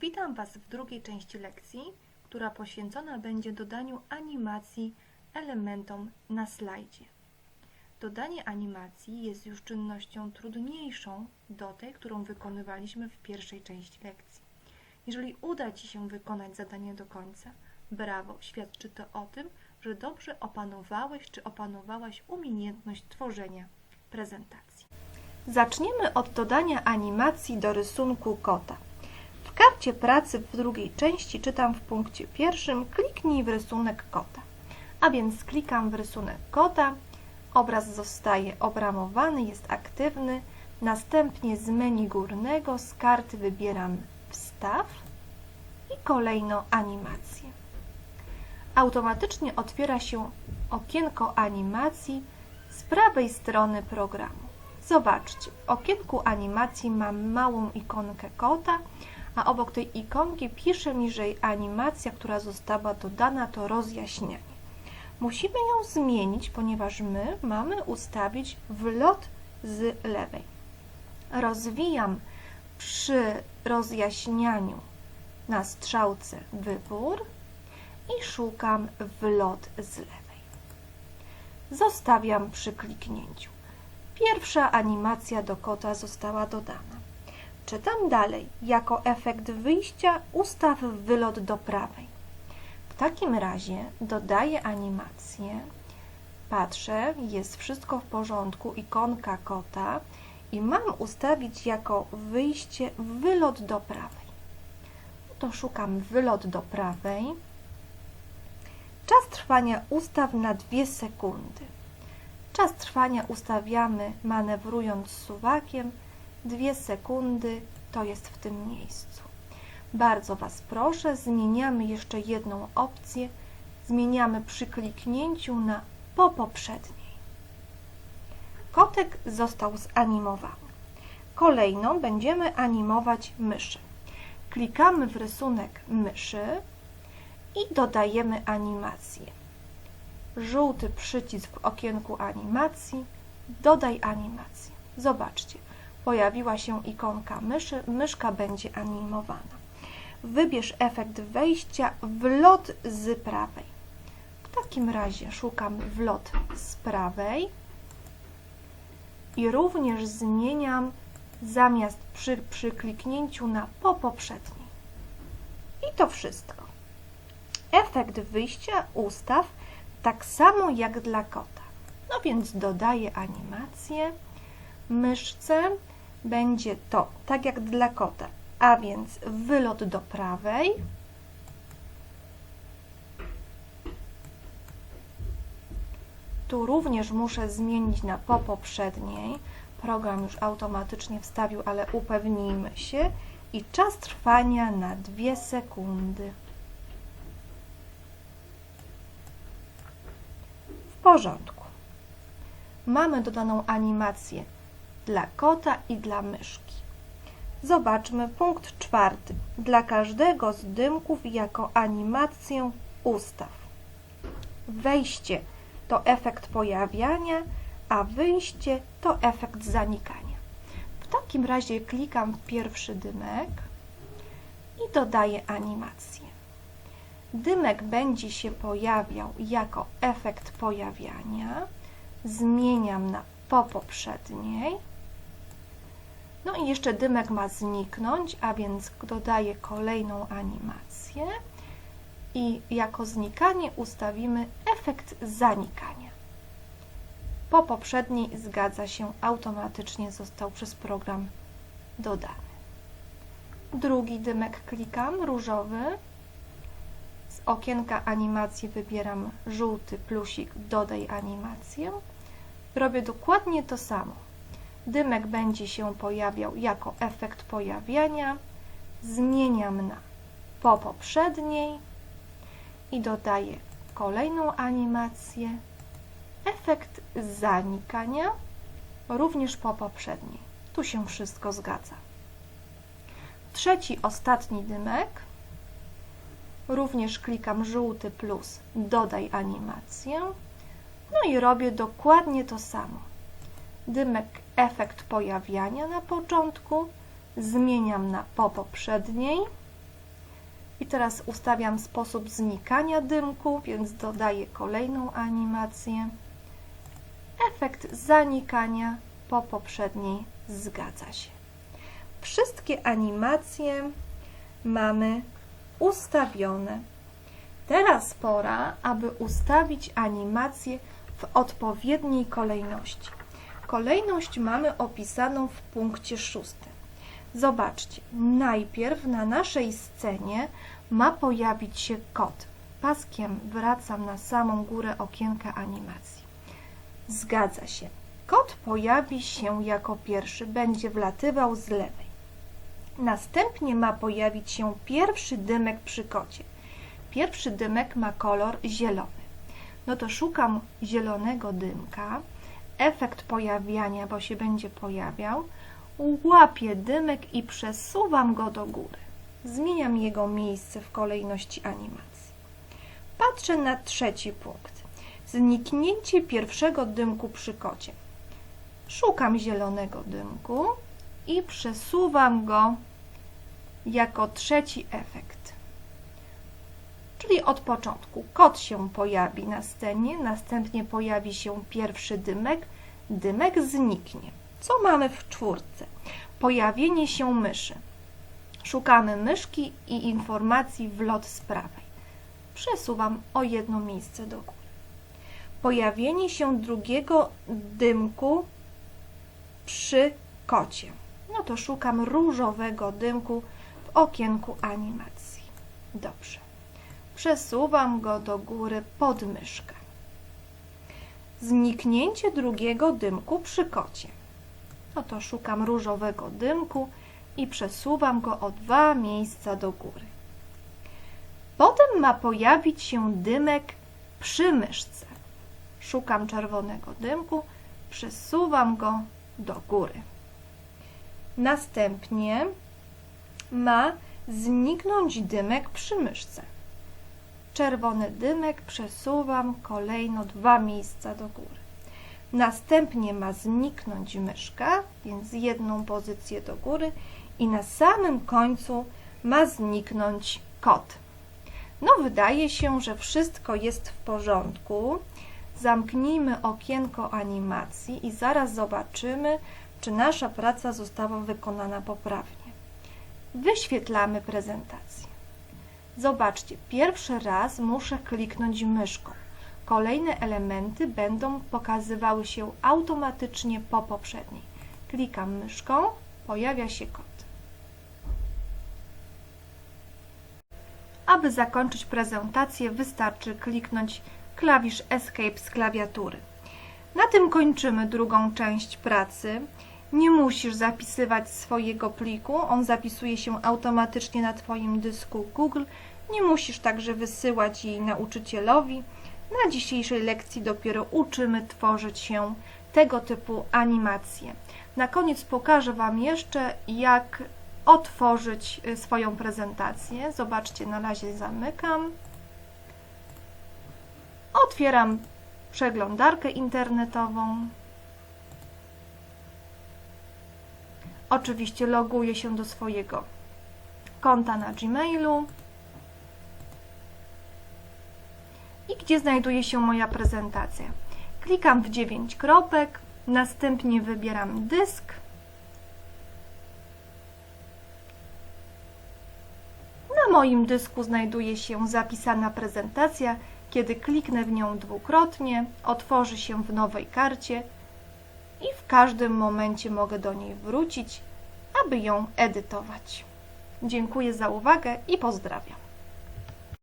Witam Was w drugiej części lekcji, która poświęcona będzie dodaniu animacji elementom na slajdzie. Dodanie animacji jest już czynnością trudniejszą do tej, którą wykonywaliśmy w pierwszej części lekcji. Jeżeli uda Ci się wykonać zadanie do końca, brawo, świadczy to o tym, że dobrze opanowałeś czy opanowałaś umiejętność tworzenia prezentacji. Zaczniemy od dodania animacji do rysunku kota. W karcie pracy w drugiej części czytam w punkcie pierwszym kliknij w rysunek kota. A więc klikam w rysunek kota, obraz zostaje obramowany, jest aktywny, następnie z menu górnego z karty wybieram wstaw i kolejno animację. Automatycznie otwiera się okienko animacji z prawej strony programu. Zobaczcie, w okienku animacji mam małą ikonkę kota, a obok tej ikonki pisze mi, że animacja, która została dodana, to rozjaśnianie. Musimy ją zmienić, ponieważ my mamy ustawić wlot z lewej. Rozwijam przy rozjaśnianiu na strzałce wybór i szukam wlot z lewej. Zostawiam przy kliknięciu. Pierwsza animacja do kota została dodana. Czytam dalej. Jako efekt wyjścia ustaw wylot do prawej. W takim razie dodaję animację. Patrzę, jest wszystko w porządku, ikonka kota i mam ustawić jako wyjście wylot do prawej. No to szukam wylot do prawej. Czas trwania ustaw na 2 sekundy. Czas trwania ustawiamy manewrując suwakiem. 2 sekundy to jest w tym miejscu. Bardzo Was proszę, zmieniamy jeszcze jedną opcję. Zmieniamy przy kliknięciu na po poprzedniej. Kotek został zanimowany. Kolejno będziemy animować myszy. Klikamy w rysunek myszy i dodajemy animację. Żółty przycisk w okienku animacji. Dodaj animację. Zobaczcie, pojawiła się ikonka myszy, myszka będzie animowana. Wybierz efekt wejścia wlot z prawej. W takim razie szukam wlot z prawej i również zmieniam zamiast przy, przy kliknięciu na po poprzedniej. I to wszystko. Efekt wyjścia ustaw tak samo jak dla kota. No więc dodaję animację. Myszce będzie to tak jak dla kota, a więc wylot do prawej. Tu również muszę zmienić na po poprzedniej. Program już automatycznie wstawił, ale upewnijmy się. I czas trwania na 2 sekundy. W porządku. Mamy dodaną animację dla kota i dla myszki. Zobaczmy punkt czwarty. Dla każdego z dymków jako animację ustaw. Wejście to efekt pojawiania, a wyjście to efekt zanikania. W takim razie klikam pierwszy dymek i dodaję animację. Dymek będzie się pojawiał jako efekt pojawiania. Zmieniam na po poprzedniej. No i jeszcze dymek ma zniknąć, a więc dodaję kolejną animację i jako znikanie ustawimy efekt zanikania. Po poprzedniej zgadza się, automatycznie został przez program dodany. Drugi dymek klikam, różowy. Z okienka animacji wybieram żółty plusik, dodaj animację. Robię dokładnie to samo. Dymek będzie się pojawiał jako efekt pojawiania. Zmieniam na po poprzedniej i dodaję kolejną animację. Efekt zanikania również po poprzedniej. Tu się wszystko zgadza. Trzeci, ostatni dymek. Również klikam żółty plus dodaj animację. No i robię dokładnie to samo. Dymek efekt pojawiania na początku, zmieniam na po poprzedniej I teraz ustawiam sposób znikania dymku, więc dodaję kolejną animację. Efekt zanikania po poprzedniej zgadza się. Wszystkie animacje mamy ustawione. Teraz pora, aby ustawić animacje w odpowiedniej kolejności. Kolejność mamy opisaną w punkcie szóstym. Zobaczcie, najpierw na naszej scenie ma pojawić się kot. Paskiem wracam na samą górę okienka animacji. Zgadza się. Kot pojawi się jako pierwszy, będzie wlatywał z lewej. Następnie ma pojawić się pierwszy dymek przy kocie. Pierwszy dymek ma kolor zielony. No to szukam zielonego dymka. Efekt pojawiania, bo się będzie pojawiał. Łapię dymek i przesuwam go do góry. Zmieniam jego miejsce w kolejności animacji. Patrzę na trzeci punkt. Zniknięcie pierwszego dymku przy kocie. Szukam zielonego dymku i przesuwam go jako trzeci efekt. Czyli od początku kot się pojawi na scenie, następnie pojawi się pierwszy dymek, dymek zniknie. Co mamy w czwórce? Pojawienie się myszy. Szukamy myszki i informacji w lot z prawej. Przesuwam o jedno miejsce do góry. Pojawienie się drugiego dymku przy kocie. No to szukam różowego dymku w okienku animacji. Dobrze. Przesuwam go do góry pod myszkę. Zniknięcie drugiego dymku przy kocie. No to szukam różowego dymku i przesuwam go o dwa miejsca do góry. Potem ma pojawić się dymek przy myszce. Szukam czerwonego dymku, przesuwam go do góry. Następnie ma zniknąć dymek przy myszce. Czerwony dymek przesuwam kolejno dwa miejsca do góry. Następnie ma zniknąć myszka, więc jedną pozycję do góry i na samym końcu ma zniknąć kot. No wydaje się, że wszystko jest w porządku. Zamknijmy okienko animacji i zaraz zobaczymy, czy nasza praca została wykonana poprawnie. Wyświetlamy prezentację. Zobaczcie, pierwszy raz muszę kliknąć myszką. Kolejne elementy będą pokazywały się automatycznie po poprzedniej. Klikam myszką, pojawia się kot. Aby zakończyć prezentację, wystarczy kliknąć klawisz Escape z klawiatury. Na tym kończymy drugą część pracy. Nie musisz zapisywać swojego pliku, on zapisuje się automatycznie na Twoim dysku Google. Nie musisz także wysyłać jej nauczycielowi. Na dzisiejszej lekcji dopiero uczymy tworzyć się tego typu animacje. Na koniec pokażę Wam jeszcze, jak otworzyć y, swoją prezentację. Zobaczcie, na razie zamykam. Otwieram przeglądarkę internetową. Oczywiście loguję się do swojego konta na Gmailu. I gdzie znajduje się moja prezentacja? Klikam w 9 kropek, następnie wybieram dysk. Na moim dysku znajduje się zapisana prezentacja. Kiedy kliknę w nią dwukrotnie, otworzy się w nowej karcie i w każdym momencie mogę do niej wrócić, aby ją edytować. Dziękuję za uwagę i pozdrawiam.